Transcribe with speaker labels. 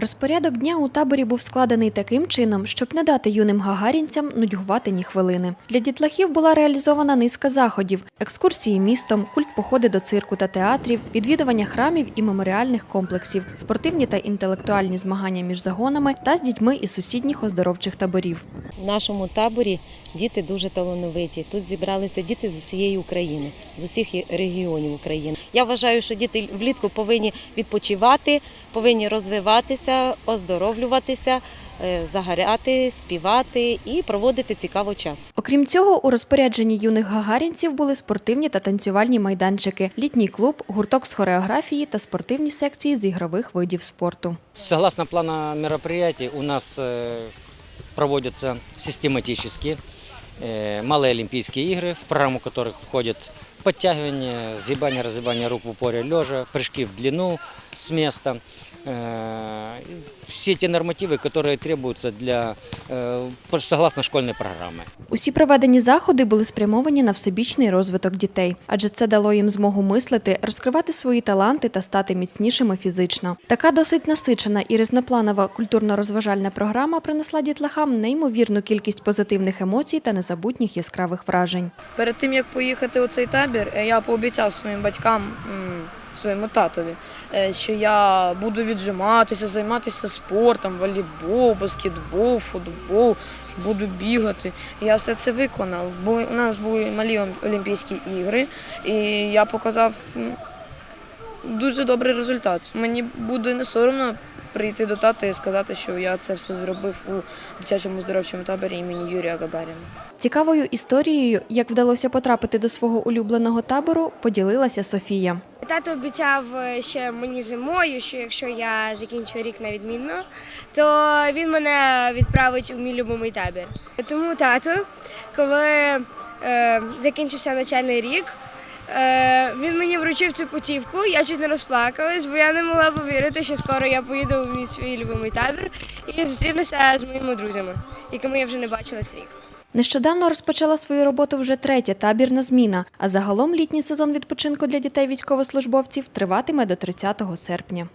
Speaker 1: Розпорядок дня у таборі був складений таким чином, щоб не дати юним гагарінцям нудьгувати ні хвилини. Для дітлахів була реалізована низка заходів: екскурсії містом, культ походи до цирку та театрів, відвідування храмів і меморіальних комплексів, спортивні та інтелектуальні змагання між загонами та з дітьми із сусідніх оздоровчих таборів.
Speaker 2: В нашому таборі діти дуже талановиті. Тут зібралися діти з усієї України, з усіх регіонів України. Я вважаю, що діти влітку повинні відпочивати, повинні розвиватися, оздоровлюватися, е, загоряти, співати і проводити цікаво час.
Speaker 1: Окрім цього, у розпорядженні юних гагарінців були спортивні та танцювальні майданчики, літній клуб, гурток з хореографії та спортивні секції з ігрових видів спорту.
Speaker 3: Согласно плана мероприятий у нас э, проводятся систематически э, малые Олимпийские игры, в программу которых входят подтягивание, сгибание, разгибание рук в упоре лежа, прыжки в длину с места. Э, Все те нормативы, которые требуются для, э, согласно школьной программы.
Speaker 1: Усі проведені заходи були спрямовані на всебічний розвиток дітей, адже це дало їм змогу мислити, розкривати свої таланти та стати міцнішими фізично. Така досить насичена і різнопланова культурно-розважальна програма принесла дітлахам неймовірну кількість позитивних емоцій та незабутніх яскравих вражень.
Speaker 4: Перед тим як поїхати у цей табір, е, я пообіцяв своїм батькам, м, своєму татові, е, що я буду віджиматися, займатися спортом, волейбол, баскетбол, футбол, буду бігати. Я все це виконав. Були у нас були малі Олімпійські ігри, і я показав дуже добрий результат. Мені буде не соромно прийти до тата і сказати, що я це все зробив у дитячому здоровчому таборі імені Юрія Гагаріна.
Speaker 1: Цікавою історією, як вдалося потрапити до свого улюбленого табору, поділилася Софія.
Speaker 5: Тато обіцяв е, ще мені зимою, що якщо я закінчу рік на відмінно, то він мене відправить у мій любимий табір. Тому тато, коли е, закінчився навчальний рік, він мені вручив цю путівку. Я чуть не розплакалась, бо я не могла повірити, що скоро я поїду в мій свій любимий табір і зустрінуся з моїми друзями, якими я вже не бачилась рік.
Speaker 1: Нещодавно розпочала свою роботу вже третя табірна зміна, а загалом літній сезон відпочинку для дітей військовослужбовців триватиме до 30 серпня.